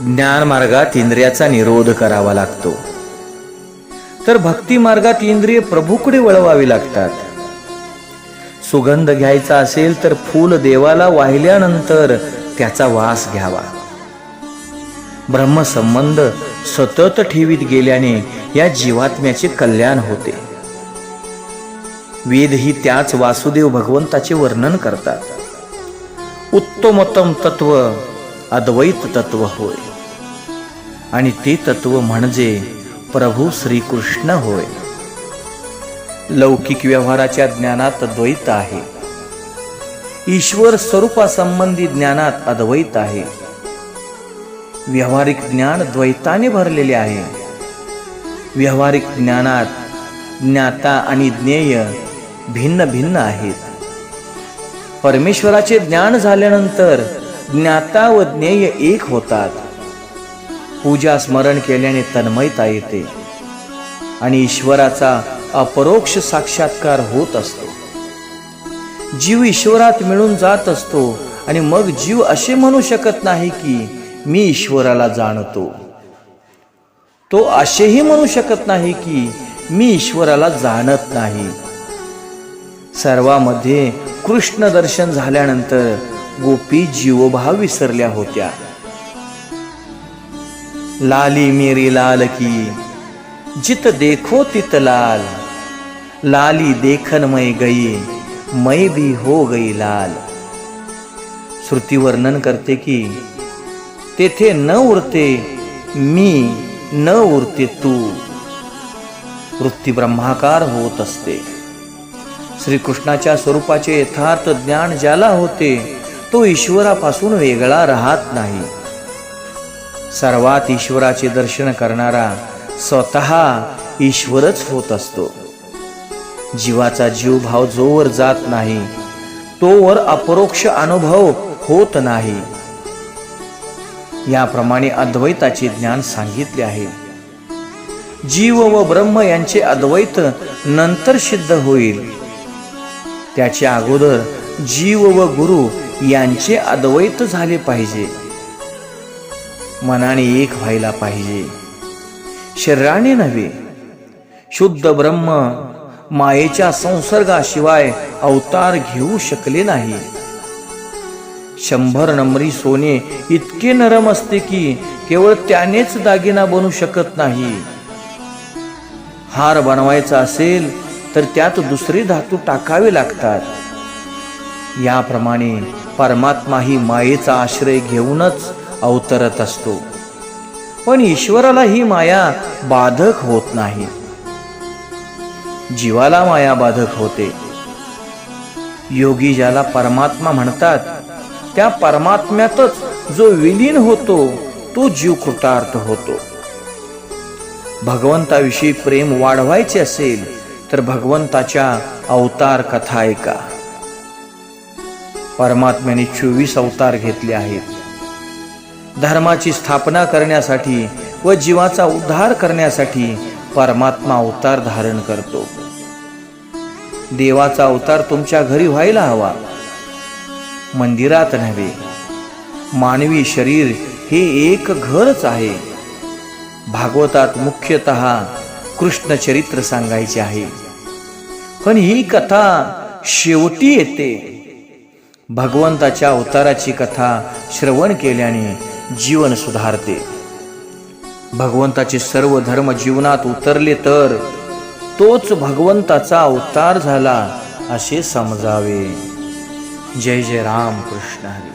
ज्ञानमार्गात इंद्रियाचा निरोध करावा लागतो. तर भक्ती मार्गात इंद्रिय प्रभूकडे वळवावी लागतात. सुगंध घ्यायचा असेल तर फूल देवाला वाहिल्यानंतर त्याचा वास घ्यावा. ब्रह्मसंबंध सतत ठेवीत गेल्याने या जीवात्म्याचे कल्याण होते. वेद ही त्याच वासुदेव भगवंताचे वर्णन करतात. उत्तमोत्तम तत्व अद्वैत तत्व होय. आणि ते तत्व म्हणजे प्रभू श्रीकृष्ण होय. लौकिक व्यवहाराच्या ज्ञानात द्वैत आहे. ईश्वर स्वरूपासंबंधी ज्ञानात अद्वैत आहे. व्यावहारिक ज्ञान द्वैताने भरलेले आहे. व्यावहारिक ज्ञानात ज्ञाता आणि ज्ञेय भिन्न भिन्न आहेत. परमेश्वराचे ज्ञान झाल्यानंतर ज्ञाता व ज्ञेय एक होतात. पूजा स्मरण केल्याने तन्मयता येते आणि ईश्वराचा अपरोक्ष साक्षात्कार होत असतो. जीव ईश्वरात मिळून जात असतो आणि मग जीव असे म्हणू शकत नाही की मी ईश्वराला जाणतो. तो असेही म्हणू शकत नाही की मी ईश्वराला जाणत नाही. सर्वामध्ये कृष्ण दर्शन झाल्यानंतर गोपी जीवभाव विसरल्या होत्या. लाली मेरी लाल की जित देखो तित लाल. लाली देखन मै गई मै भी हो गई लाल. श्रुती वर्णन करते की तेथे न उरते मी न उरते तू. वृत्ती ब्रह्माकार होत असते. श्रीकृष्णाच्या स्वरूपाचे यथार्थ ज्ञान ज्याला होते तो ईश्वरापासून वेगळा राहत नाही. सर्वात ईश्वराचे दर्शन करणारा स्वतः ईश्वरच होत असतो. जीवाचा जीवभाव जोवर जात नाही तोवर अपरोक्ष अनुभव होत नाही. याप्रमाणे अद्वैताचे ज्ञान सांगितले आहे. जीव व ब्रह्म यांचे अद्वैत नंतर सिद्ध होईल. त्याच्या अगोदर जीव व गुरु यांचे अद्वैत झाले पाहिजे. मनाने एक व्हायला पाहिजे. शरीराने नव्हे शुद्ध ब्रह्म मायेच्या संसर्गाशिवाय अवतार घेऊ शकले नाही. शंभर नंबरी सोने इतके नरम असते की केवळ त्यानेच दागिना बनू शकत नाही. हार बनवायचा असेल तर त्यात दुसरे धातू टाकावे लागतात. याप्रमाणे परमात्मा ही मायेचा आश्रय घेऊनच अवतरत असतो. पण ईश्वराला ही माया बाधक होत नाही. जीवाला माया बाधक होते. योगी ज्याला परमात्मा म्हणतात त्या परमात्म्यातच जो विलीन होतो तो जीव कृतार्थ होतो. भगवंताविषयी प्रेम वाढवायचे असेल तर भगवंताच्या अवतार कथा ऐका. परमात्म्याने चोवीस अवतार घेतले आहेत. धर्माची स्थापना करण्यासाठी व जीवाचा उद्धार करण्यासाठी परमात्मा अवतार धारण करतो. देवाचा अवतार तुमच्या घरी व्हायला हवा. मंदिरात नव्हे. मानवी शरीर हे एक घरच आहे. भागवतात मुख्यतः कृष्ण चरित्र सांगायचे आहे. पण ही कथा शेवटी येते. भगवंताच्या अवताराची कथा श्रवण केल्याने जीवन सुधारते. भगवंताचे सर्व धर्म जीवनात उतरले तर तोच भगवंताचा अवतार झाला असे समजावे. जय जय राम कृष्ण हरी.